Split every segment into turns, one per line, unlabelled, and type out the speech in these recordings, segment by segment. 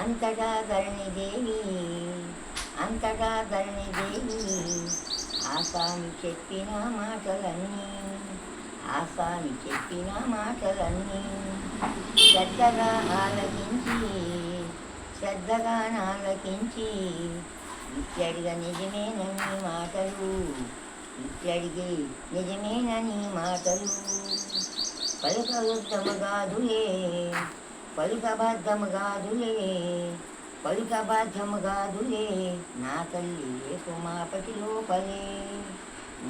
అంతటా ధరణిదేవి అంతటా ధరణిదేవి ఆసాని చెప్పిన మాటలన్నీ ఆసాని చెప్పిన మాటలన్నీ శ్రద్ధగా ఆలకించి శ్రద్ధగా నాలకించి ఇచ్చడిగా నిజమేనని మాటలు ఇచ్చడిగి నిజమేనని మాటలు పలుకబద్ధము కాదులే పలుకబద్ధము కాదులే పలుకబద్ధము కాదులే నా తల్లి కుమాపటి లోపలే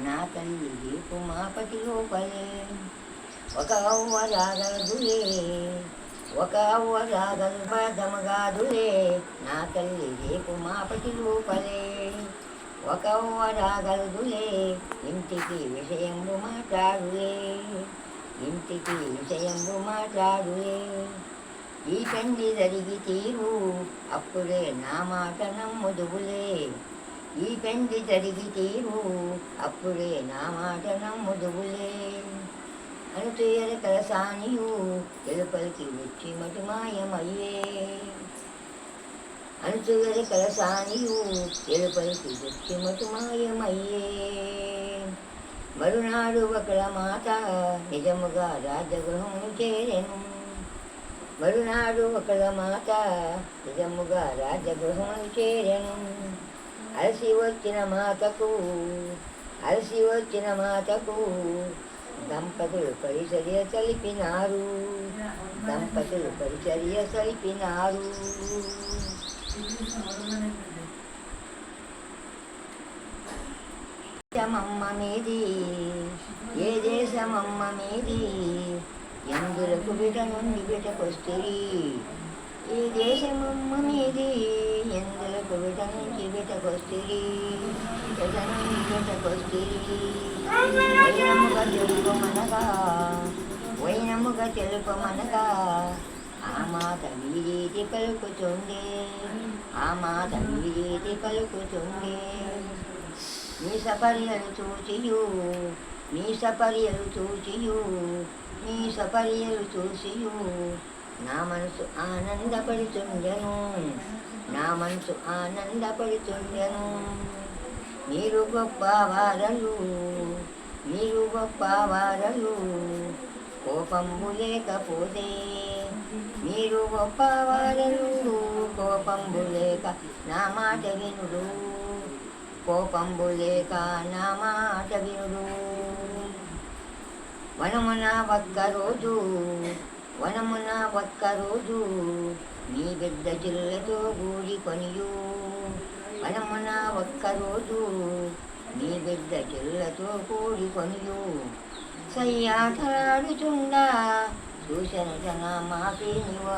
నా తల్లి కుమాపటి లోపలే ఒక అవ్వ రాగలదులే ఒక అవ్వ రాగలు బద్ధము కాదులే నా తల్లి రేపు మాపటి లోపలే ఒక అవ్వ రాగలదులే ఇంటికి విషయము మాట్లాడులే ఇంటికి విషయము మాట్లాడులే ఈ పెండి జరిగి తీరు అప్పుడే నా మాట నమ్ముదువులే ఈ పెండి జరిగి తీరు అప్పుడే నా మాట నమ్ముదువులే అనుతూయల కలసానియు తెలుపలికి వచ్చి మటు మాయమయ్యే. అనుతూయల కలసానియు తెలుపలికి వచ్చి మటు మాయమయ్యే. మరునాడు ఒకల మాత నిజముగా రాజగృహము చేరెను. మరునాడు ఒకల మాత నిజముగా రాజగృహం చేరను. అలసి వచ్చిన మాతకు అలసి వచ్చిన మాతకు దంపతులు పరిచర్య చలిపినారు దంపతులు పరిచర్య చలిపినారు దేశమమ్మ మీది? ఏ దేశమమ్మ మీది? ఎందులకు బిట నుండి ఈ దేశమమ్మ మీది ఎందులకు బిట నుంచి బిటకొస్తిరి బిట నుండి వైనముగా తెలుపమనగా వైనముగా తెలుపమనగా ఆ మాత వీరీతి పలుకుతుంది ఆ మాత వీరీతి పలుకుతుంది మీ సపర్యలు చూచియు మీ సపర్యలు చూచియు సపర్యలు చూసియు నా మనసు ఆనందపడుతుండెను నా మనసు ఆనందపడుతుండెను మీరు గొప్ప వారలు మీరు గొప్ప వారలు. కోపంబు లేకపోతే మీరు గొప్ప వారలు. కోపంబు లేక నా మాట వినుడు. కోపంబు లేక నా మాట వినుడు. వనమున ఒక్కరోజు వనమున ఒక్కరోజు నీ బిడ్డ జిల్లతో గూడి కొనియు. వనమున ఒక్కరోజు నీ బిడ్డ జిల్లతో కూడి కొనియు. సయ్యాటలాడుచుండా చూసిన జన మాపి